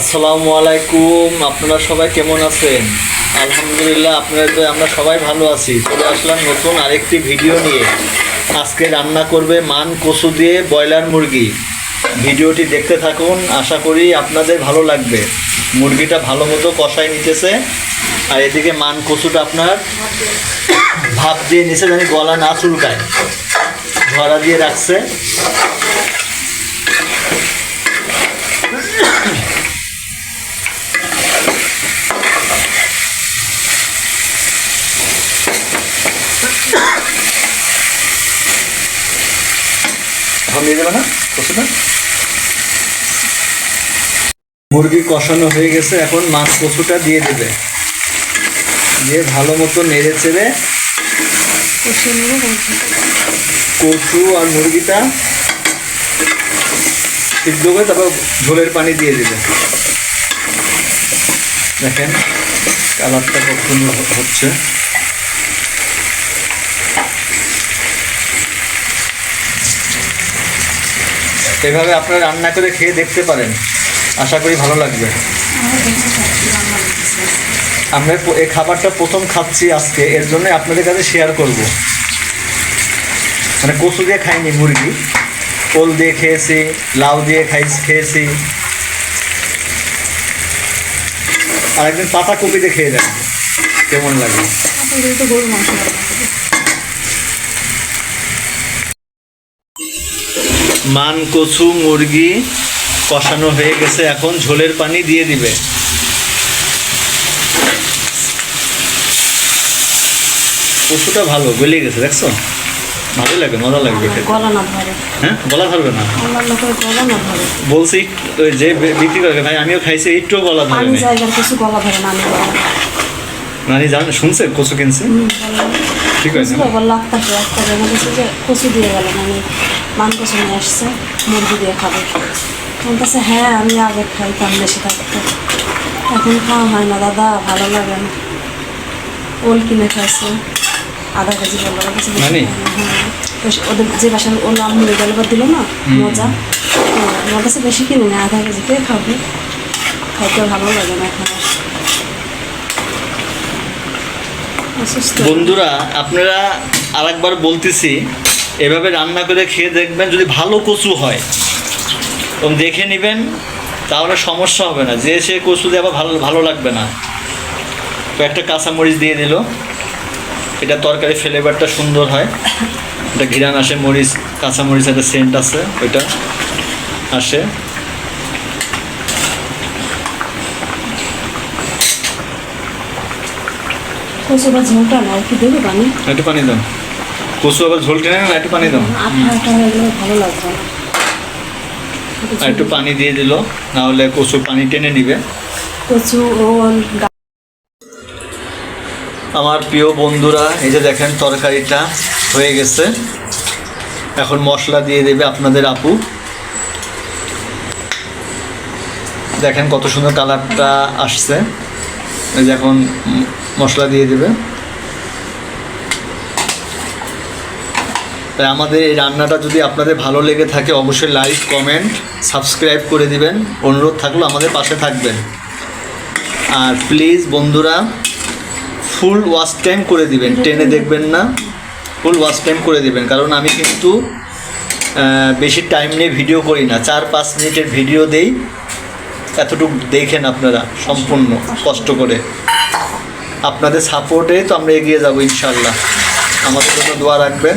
আসসালামু আলাইকুম, আপনারা সবাই কেমন আছেন? আলহামদুলিল্লাহ আপনাদের দয়ায় আমরা সবাই ভালো আছি। চলে আসলাম নতুন আরেকটি ভিডিও নিয়ে। আজকে রান্না করবে মান কচু দিয়ে ব্রয়লার মুরগি। ভিডিওটি দেখতে থাকুন, আশা করি আপনাদের ভালো লাগবে। মুরগিটা ভালো মতো কষাই নিতেছে। আর এদিকে মান কচুটা আপনার ভাপ দিয়ে নিচে জানি গলা না চুলকায়। ধরা দিয়ে রাখছে। দিয়ে দেবে না? কষুটা মুরগি কষানো হয়ে গেছে, এখন মাছ কচুটা দিয়ে দেবে। দিয়ে ভালো মতো নেড়ে চেড়ে কচু আর মুরগিটা সিদ্ধ করে তারপর ঝোলের পানি দিয়ে দেবে। দেখেন, কালারটা কখন হচ্ছে। এভাবে আপনারা রান্না করে খেয়ে দেখতে পারেন। আশা করি ভালো লাগবে। আমরা এই খাবারটা প্রথম খাচ্ছি আজকে, এর জন্য আপনাদের কাছে শেয়ার করব। মানে কচু দিয়ে খাইনি, মুরগি। ওল দিয়ে খেয়েছি, লাউ দিয়ে খাই খেয়েছি। আর একদিন পাতা কপি দিয়ে খেয়ে দেন কেমন লাগে। মান কচু মুরগি কষানো হয়ে গেছে। এখন ঝোলের পানি দিয়ে দিবে। কচুটা ভালো গলে গেছে দেখছ? ভালোই লাগে মজা লাগবে গলা না ধরে। হ্যাঁ? গলা ধরবে না? গলা না ধরে। বলছি যে বিক্রি করে ভাই আমিও খাইছি একটু গলা ধরে পানি নেই। কিছু গলা ধরে না নানি জান শুনছে? কচু কিনছে? ঠিক কচু লাগতাছে একটা জানা গেছে যে কচু দিয়ে গেল মানে মান কচু নিয়ে আসছে মুরগি দিয়ে খাবে। কাছে হ্যাঁ আমি আগে খাইতাম বেশি থাকতো। এখন খাওয়া হয় না দাদা ভালো লাগে না। ওল কিনে খাইছে আধা কেজি বলল কাছে মানে? খায় হ্যাঁ। বেশ ওদের যে বাসায় ওল আমি গেলবার দিল না মজা। হ্যাঁ, আমার কাছে বেশি কিনে না আধা কেজি কে খাবে? খাইতে ভালো লাগে না এখন আর। অসুস্থ বন্ধুরা, আপনারা আরেকবার বলতেছি, এভাবে রান্না করে খেয়ে দেখবেন যদি ভালো কচু হয়। এবং দেখে নেবেন, তাহলে সমস্যা হবে না। যে সে কচু দিয়ে আবার ভালো ভালো লাগবে না। তো একটা কাঁচামরিচ দিয়ে দিল। এটা তরকারি ফ্লেভারটা সুন্দর হয়। এটা ঘিরান আসে মরিচ, কাঁচামরিচ একটা সেন্ট আছে, ওইটা আসে। কচু বা ঝোলটা না কি দেবে পানি? একটু পানি দাও। কচু আবার ঝোল টেনে না একটু পানি দাও। আঠা আঠা গেলে ভালো লাগবে আর একটু পানি দিয়ে দিল না হলে কচু পানি টেনে নিবে। কচু আমার প্রিয় বন্ধুরা এই যে দেখেন তরকারিটা হয়ে গেছে। এখন মশলা দিয়ে দেবে আপনাদের আপু। দেখেন কত সুন্দর কালারটা আসছে। এই যে এখন মশলা দিয়ে দেবে। তাই আমাদের এই রান্নাটা যদি আপনাদের ভালো লেগে থাকে, অবশ্যই লাইক কমেন্ট সাবস্ক্রাইব করে দিবেন। অনুরোধ থাকল আমাদের পাশে থাকবেন। আর প্লিজ বন্ধুরা ফুল ওয়াচ টাইম করে দিবেন। টেনে দেখবেন না ফুল ওয়াচ টাইম করে দিবেন। কারণ আমি কিন্তু বেশি টাইম নিয়ে ভিডিও করি না। চার পাঁচ মিনিটের ভিডিও দেই, এতটুকু দেখেন আপনারা, সম্পূর্ণ, কষ্ট করে। আপনাদের সাপোর্টে তো আমরা এগিয়ে যাব ইনশাল্লাহ আমাদের জন্য দোয়া রাখবেন।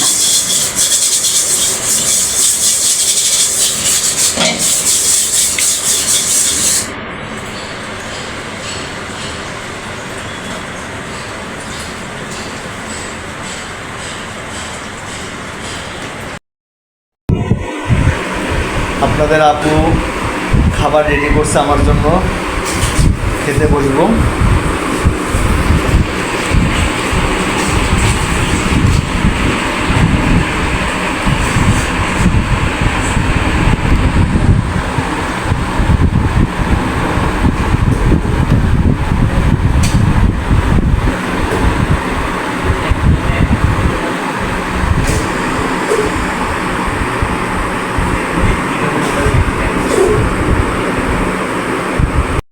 আপনাদের আপু খাবার রেডি করছে আমার জন্য। খেতে বসবো।